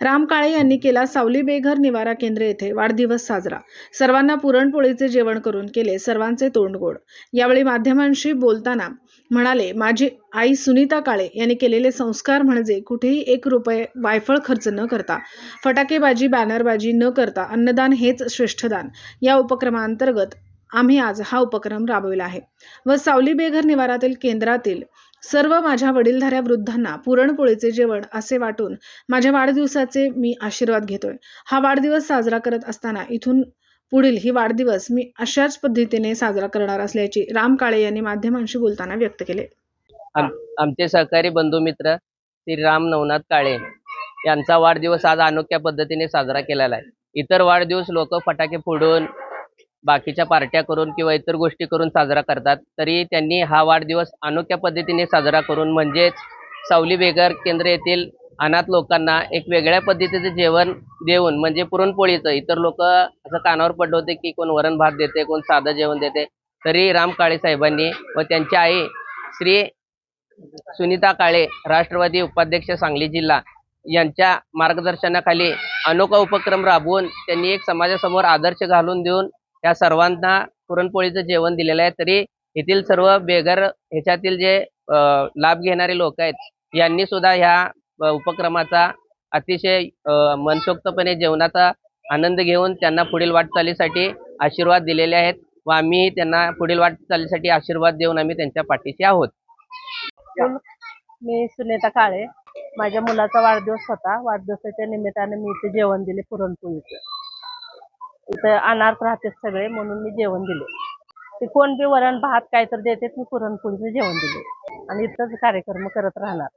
राम काळे यांनी केला सावली बेघर निवारा केंद्र येथे वाढदिवस साजरा. सर्वांना पुरणपोळीचे जेवण करून केले सर्वांचे तोंड गोड यावेळी माध्यमांशी बोलताना म्हणाले माझी आई सुनीता काळे यांनी केलेले संस्कार म्हणजे कुठेही एक रुपये वायफळ खर्च न करता फटाकेबाजी बॅनरबाजी न करता अन्नदान हेच श्रेष्ठदान या उपक्रमांतर्गत आम्ही आज हा उपक्रम राबविला आहे. व सावली बेघर निवारातील केंद्रातील सर्व माझ्या वडीलधाऱ्या वृद्धांना पुरणपोळीचे जेवण असे वाटून माझ्या वाढदिवसाचे मी आशीर्वाद घेतोय. हा वाढदिवस साजरा करत असताना इथून पुढील ही वाढदिवस मी अशाच पद्धतीने साजरा करणार असल्याची राम काळे यांनी माध्यमांशी बोलताना व्यक्त केले. आम- आमचे सहकारी बंधू मित्र श्री राम नवनाथ काळे यांचा वाढदिवस आज अनोख्या पद्धतीने साजरा केलेला आहे. इतर वाढदिवस लोक फटाके फोडून बाकीच्या पार्ट्या करून किंवा इतर गोष्टी करून साजरा करतात तरी त्यांनी हा वाढदिवस अनोख्या पद्धतीने साजरा करून म्हणजेच सावली बेगर केंद्र येथील अनाथ लोकांना एक वेगळ्या पद्धतीचं जेवण देऊन म्हणजे पुरणपोळीचं इतर लोक असं कानावर पडलं होते की कोण वरण भात देते कोण साधं जेवण देते तरी राम काळे साहेबांनी व त्यांची आई श्री सुनीता काळे राष्ट्रवादी उपाध्यक्ष सांगली जिल्हा यांच्या मार्गदर्शनाखाली अनोखा उपक्रम राबवून त्यांनी एक समाजासमोर आदर्श घालून देऊन या सर्वांना पुरणपोळीचं जेवण दिलेलं आहे. तरी येथील सर्व बेघर ह्याच्यातील जे लाभ घेणारे लोक आहेत यांनी सुद्धा ह्या उपक्रमाचा अतिशय मनसोक्तपणे जेवणाचा आनंद घेऊन त्यांना पुढील वाटचालीसाठी आशीर्वाद दिलेले आहेत व आम्ही त्यांना पुढील वाटचालीसाठी आशीर्वाद देऊन आम्ही त्यांच्या पाठीशी आहोत. मी सुनेता काळे. माझ्या मुलाचा वाढदिवस होता. वाढदिवसाच्या निमित्ताने मी इथे जेवण दिले पुरणपोळीचं. इथं अनाथ राहते सगळे म्हणून मी जेवण दिले. ते कोण बी वरण भात काय तर देते मी पुरणपोळीचं जेवण दिले. आणि इथंच कार्यक्रम करत राहणार.